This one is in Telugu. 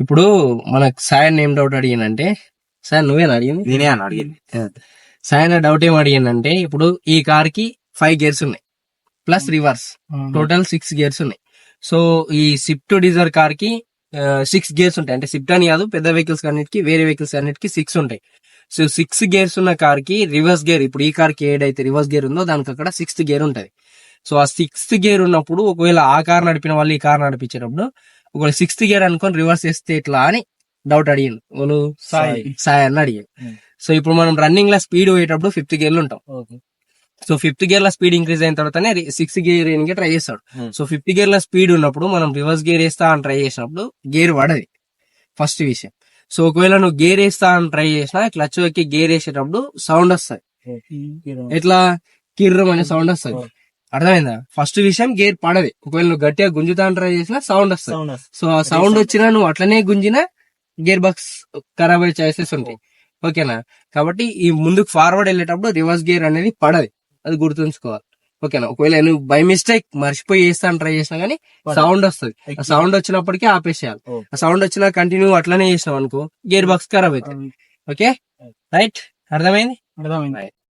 ఇప్పుడు మనకు సాయన్ ఏం డౌట్ అడిగినంటే సార్ నువ్వేనా అడిగింది? నేనే అని అడిగింది. సాయన్ డౌట్ ఏం అడిగిందంటే ఇప్పుడు ఈ కార్కి ఫైవ్ గేర్స్ ఉన్నాయి plus reverse total six gears ఉన్నాయి. సో ఈ స్విఫ్ట్ డిజైర్ కార్కి సిక్స్ గేర్స్ ఉంటాయి. అంటే స్విఫ్ట్ అని కాదు పెద్ద వెహికల్స్ అన్నిటికి వేరే వెహికల్స్ అన్నిటికి సిక్స్ ఉంటాయి. సో సిక్స్ గేర్స్ ఉన్న కార్కి రివర్స్ గేర్ ఇప్పుడు ఈ కార్కి ఏదైతే రివర్స్ గేర్ ఉందో దానికి అక్కడ సిక్స్త్ గేర్ ఉంటది. సో ఆ సిక్స్త్ గేర్ ఉన్నప్పుడు ఒకవేళ ఆ కార్ నడిపిన వాళ్ళు ఈ కార్ నడిపించేటప్పుడు ఒకవేళ సిక్స్త్ గేర్ అనుకొని రివర్స్ చేస్తే ఎట్లా అని డౌట్ అడిగింది వాళ్ళు సాయి. సాయి. అని Hmm. సో ఇప్పుడు మనం రన్నింగ్లో స్పీడ్ పోయేటప్పుడు ఫిఫ్త్ గేర్లో ఉంటాం. సో ఫిఫ్త్ గేర్లో స్పీడ్ ఇంక్రీజ్ అయిన తర్వాతనే సిక్స్త్ గేర్ ట్రై చేస్తాడు. సో ఫిఫ్త్ గేర్లో స్పీడ్ ఉన్నప్పుడు మనం రివర్స్ గేర్ వేస్తా అని ట్రై చేసినప్పుడు గేర్ పడది. ఫస్ట్ విషయం. సో ఒకవేళ నువ్వు గేర్ వేస్తా అని ట్రై చేసినా క్లచ్ ఎక్కి గేర్ వేసేటప్పుడు సౌండ్ వస్తుంది. ఎట్లా? కిర్రం అనే సౌండ్ వస్తుంది. అర్థమైందా? ఫస్ట్ విషయం గేర్ పడది ఒకవేళ నువ్వు గట్టిగా గుంజుతా అని ట్రై చేసినా సౌండ్ వస్తుంది. సో ఆ సౌండ్ వచ్చినా నువ్వు అట్లనే గుంజినా గేర్ బాక్స్ ఖరాబ్ అయ్యే ఛాన్సెస్ ఉంటాయి. ఓకేనా? కాబట్టి ఈ ముందుకు ఫార్వర్డ్ వెళ్ళేటప్పుడు రివర్స్ గేర్ అనేది పడది అది గుర్తుంచుకోవాలి. ఓకేనా? ఒకవేళ నువ్వు బై మిస్టేక్ మర్చిపోయి వేస్తా అని ట్రై చేసినా గానీ సౌండ్ వస్తుంది. ఆ సౌండ్ వచ్చినప్పటికీ ఆపేసేయాలి. ఆ సౌండ్ వచ్చినా కంటిన్యూ అట్లనే చేసినావు అనుకో గేర్ బాక్స్ ఖరాబ్ అవుతుంది. ఓకే? రైట్ అర్థమైంది? అర్థమైంది.